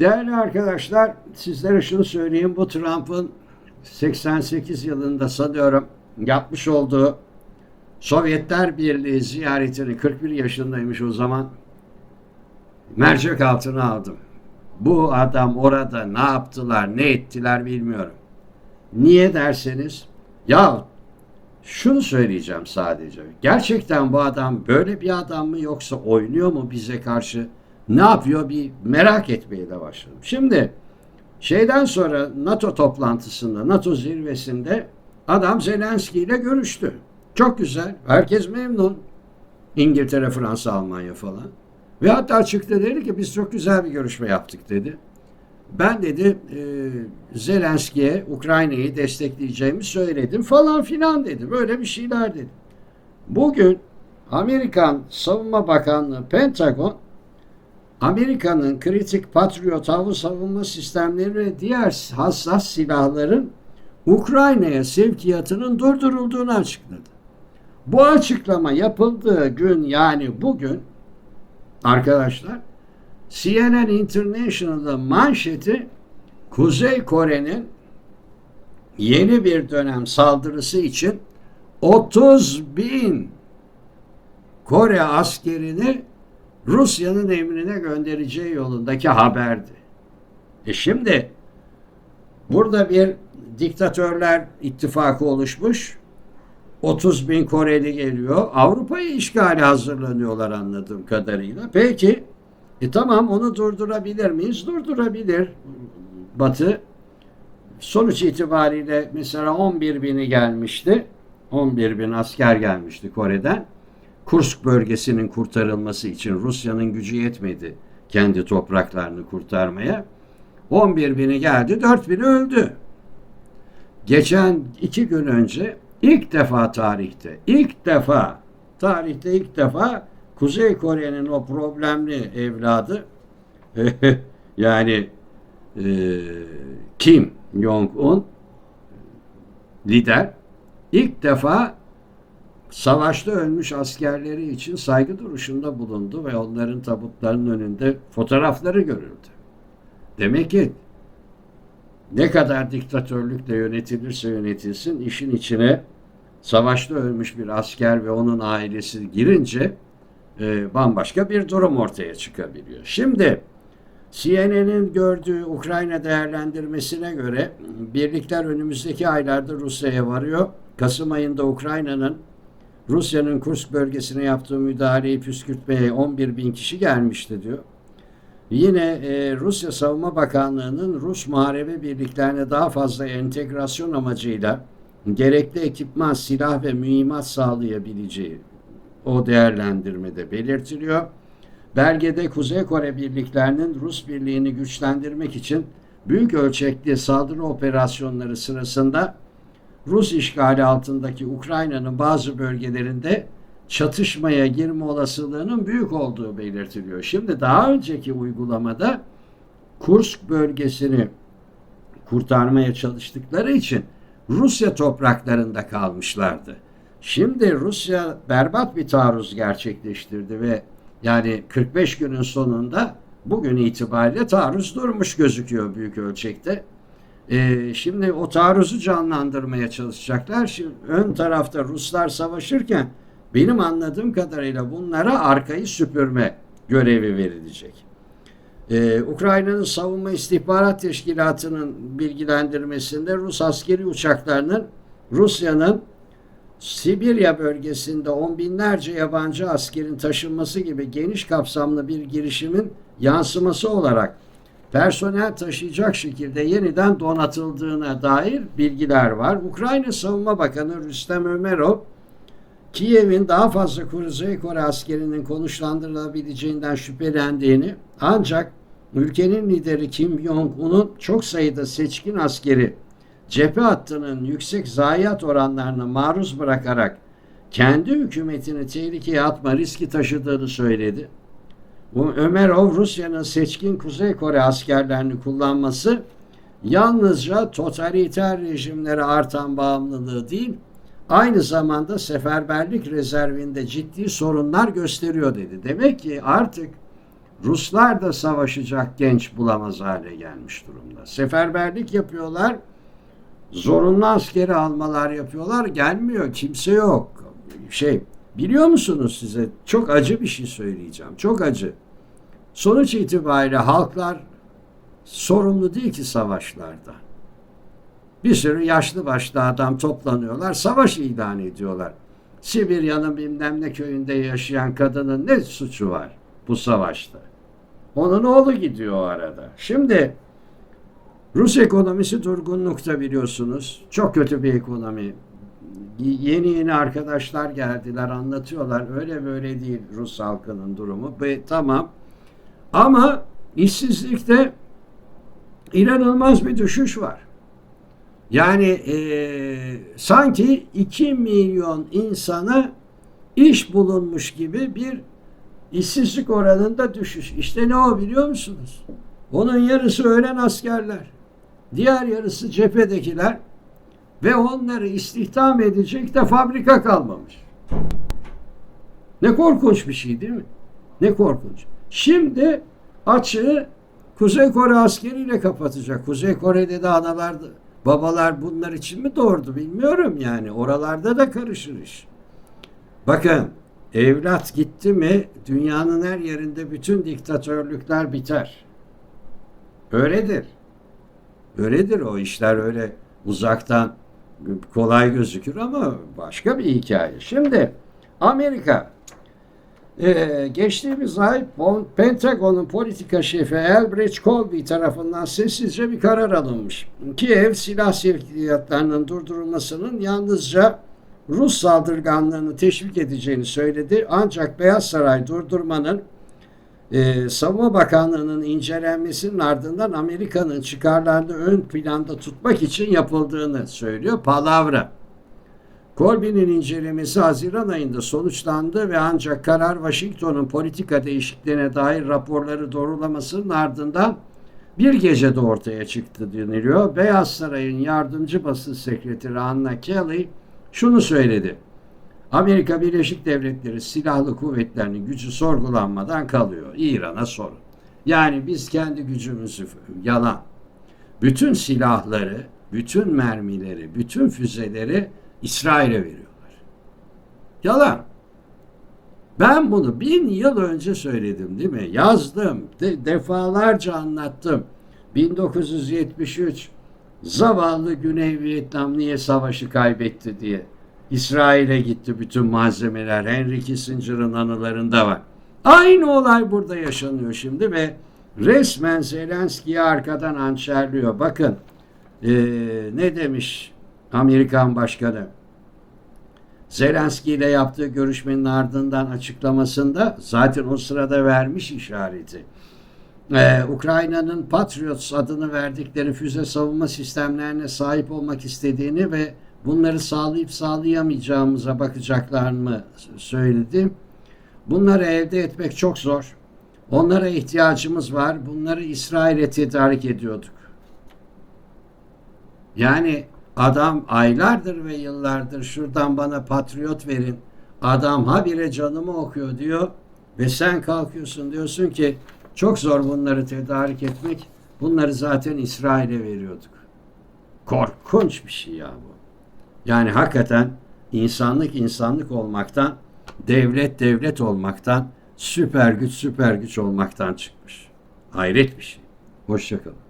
Değerli arkadaşlar, sizlere şunu söyleyeyim. Bu Trump'ın 88 yılında sanıyorum yapmış olduğu Sovyetler Birliği ziyaretini 41 yaşındaymış o zaman mercek altına aldım. Bu adam orada ne yaptılar, ne ettiler bilmiyorum. Niye derseniz, ya şunu söyleyeceğim sadece. Gerçekten bu adam böyle bir adam mı yoksa oynuyor mu bize karşı? Ne yapıyor bir merak etmeye de başladım. Şimdi şeyden sonra NATO toplantısında, NATO zirvesinde adam Zelenski ile görüştü. Çok güzel. Herkes memnun. İngiltere, Fransa, Almanya falan. Ve hatta çıktı dedi ki biz çok güzel bir görüşme yaptık dedi. Ben dedi e, Zelenski'ye Ukrayna'yı destekleyeceğimi söyledim falan filan dedi. Böyle bir şeyler dedi. Bugün Amerikan Savunma Bakanlığı Pentagon Amerika'nın kritik Patriot hava savunma sistemleri ve diğer hassas silahların Ukrayna'ya sevkiyatının durdurulduğunu açıkladı. Bu açıklama yapıldığı gün yani bugün arkadaşlar CNN International'da manşeti Kuzey Kore'nin yeni bir dönem saldırısı için 30 bin Kore askerini Rusya'nın emrine göndereceği yolundaki haberdi. E şimdi burada bir diktatörler ittifakı oluşmuş. 30 bin Koreli geliyor. Avrupa'yı işgali hazırlanıyorlar anladığım kadarıyla. Peki e tamam onu durdurabilir miyiz? Durdurabilir Batı. Sonuç itibariyle mesela 11 bini gelmişti. 11 bin asker gelmişti Kore'den. Kursk bölgesinin kurtarılması için Rusya'nın gücü yetmedi kendi topraklarını kurtarmaya. 11 bini geldi, 4 bini öldü. Geçen iki gün önce ilk defa tarihte, ilk defa, tarihte ilk defa Kuzey Kore'nin o problemli evladı yani e, Kim Jong-un lider ilk defa savaşta ölmüş askerleri için saygı duruşunda bulundu ve onların tabutlarının önünde fotoğrafları görüldü. Demek ki ne kadar diktatörlükle yönetilirse yönetilsin işin içine savaşta ölmüş bir asker ve onun ailesi girince e, bambaşka bir durum ortaya çıkabiliyor. Şimdi CNN'in gördüğü Ukrayna değerlendirmesine göre birlikler önümüzdeki aylarda Rusya'ya varıyor. Kasım ayında Ukrayna'nın Rusya'nın Kursk bölgesine yaptığı müdahaleyi püskürtmeye 11 bin kişi gelmişti diyor. Yine e, Rusya Savunma Bakanlığı'nın Rus muharebe birliklerine daha fazla entegrasyon amacıyla gerekli ekipman, silah ve mühimmat sağlayabileceği o değerlendirmede belirtiliyor. Belgede Kuzey Kore birliklerinin Rus birliğini güçlendirmek için büyük ölçekli saldırı operasyonları sırasında Rus işgali altındaki Ukrayna'nın bazı bölgelerinde çatışmaya girme olasılığının büyük olduğu belirtiliyor. Şimdi daha önceki uygulamada Kursk bölgesini kurtarmaya çalıştıkları için Rusya topraklarında kalmışlardı. Şimdi Rusya berbat bir taarruz gerçekleştirdi ve yani 45 günün sonunda bugün itibariyle taarruz durmuş gözüküyor büyük ölçekte. Ee, şimdi o taarruzu canlandırmaya çalışacaklar. Şimdi ön tarafta Ruslar savaşırken benim anladığım kadarıyla bunlara arkayı süpürme görevi verilecek. Ee, Ukrayna'nın Savunma İstihbarat Teşkilatı'nın bilgilendirmesinde Rus askeri uçaklarının Rusya'nın Sibirya bölgesinde on binlerce yabancı askerin taşınması gibi geniş kapsamlı bir girişimin yansıması olarak personel taşıyacak şekilde yeniden donatıldığına dair bilgiler var. Ukrayna Savunma Bakanı Rüstem Ömerov, Kiev'in daha fazla Kuzey Kore askerinin konuşlandırılabileceğinden şüphelendiğini ancak ülkenin lideri Kim Jong-un'un çok sayıda seçkin askeri cephe hattının yüksek zayiat oranlarına maruz bırakarak kendi hükümetini tehlikeye atma riski taşıdığını söyledi. Ömerov Rusya'nın seçkin Kuzey Kore askerlerini kullanması yalnızca totaliter rejimlere artan bağımlılığı değil, aynı zamanda seferberlik rezervinde ciddi sorunlar gösteriyor dedi. Demek ki artık Ruslar da savaşacak genç bulamaz hale gelmiş durumda. Seferberlik yapıyorlar. Zorunlu askeri almalar yapıyorlar. Gelmiyor. Kimse yok. Şey biliyor musunuz size çok acı bir şey söyleyeceğim. Çok acı. Sonuç itibariyle halklar sorumlu değil ki savaşlarda. Bir sürü yaşlı başlı adam toplanıyorlar, savaş ilan ediyorlar. Sibirya'nın bilmem ne köyünde yaşayan kadının ne suçu var bu savaşta? Onun oğlu gidiyor o arada. Şimdi Rus ekonomisi durgunlukta biliyorsunuz. Çok kötü bir ekonomi. Yeni yeni arkadaşlar geldiler anlatıyorlar. Öyle böyle değil Rus halkının durumu. Ve tamam. Ama işsizlikte inanılmaz bir düşüş var. Yani e, sanki 2 milyon insana iş bulunmuş gibi bir işsizlik oranında düşüş. İşte ne o biliyor musunuz? Onun yarısı ölen askerler. Diğer yarısı cephedekiler ve onları istihdam edecek de fabrika kalmamış. Ne korkunç bir şey değil mi? Ne korkunç. Şimdi açığı Kuzey Kore askeriyle kapatacak. Kuzey Kore'de de analar, babalar bunlar için mi doğurdu bilmiyorum yani. Oralarda da karışır iş. Bakın evlat gitti mi dünyanın her yerinde bütün diktatörlükler biter. Öyledir. Öyledir o işler öyle uzaktan kolay gözükür ama başka bir hikaye. Şimdi Amerika ee, geçtiğimiz ay Pentagon'un politika şefi Elbridge Colby tarafından sessizce bir karar alınmış. Kiev silah sevkiyatlarının durdurulmasının yalnızca Rus saldırganlığını teşvik edeceğini söyledi. Ancak Beyaz Saray durdurmanın e, Savunma Bakanlığı'nın incelenmesinin ardından Amerika'nın çıkarlarını ön planda tutmak için yapıldığını söylüyor. Palavra. Colby'nin incelemesi Haziran ayında sonuçlandı ve ancak karar Washington'un politika değişikliğine dair raporları doğrulamasının ardından bir gecede ortaya çıktı deniliyor. Beyaz Saray'ın yardımcı basın sekreteri Anna Kelly şunu söyledi. Amerika Birleşik Devletleri silahlı kuvvetlerinin gücü sorgulanmadan kalıyor. İran'a sorun. Yani biz kendi gücümüzü yalan. Bütün silahları, bütün mermileri, bütün füzeleri İsrail'e veriyorlar. Yalan. Ben bunu bin yıl önce söyledim değil mi? Yazdım. De, defalarca anlattım. 1973 zavallı Güney Vietnam niye savaşı kaybetti diye. İsrail'e gitti bütün malzemeler. Henry Kissinger'ın anılarında var. Aynı olay burada yaşanıyor şimdi ve resmen Zelenski'yi arkadan hançerliyor. Bakın ee, ne demiş Amerikan Başkanı. Zelenski ile yaptığı görüşmenin ardından açıklamasında zaten o sırada vermiş işareti. Ee, Ukrayna'nın Patriots adını verdikleri füze savunma sistemlerine sahip olmak istediğini ve bunları sağlayıp sağlayamayacağımıza bakacaklarını söyledi. Bunları elde etmek çok zor. Onlara ihtiyacımız var. Bunları İsrail'e tedarik ediyorduk. Yani Adam aylardır ve yıllardır şuradan bana patriot verin. Adam habire canımı okuyor diyor. Ve sen kalkıyorsun diyorsun ki çok zor bunları tedarik etmek. Bunları zaten İsrail'e veriyorduk. Korkunç bir şey ya bu. Yani hakikaten insanlık insanlık olmaktan, devlet devlet olmaktan, süper güç süper güç olmaktan çıkmış. Hayret bir şey. Hoşçakalın.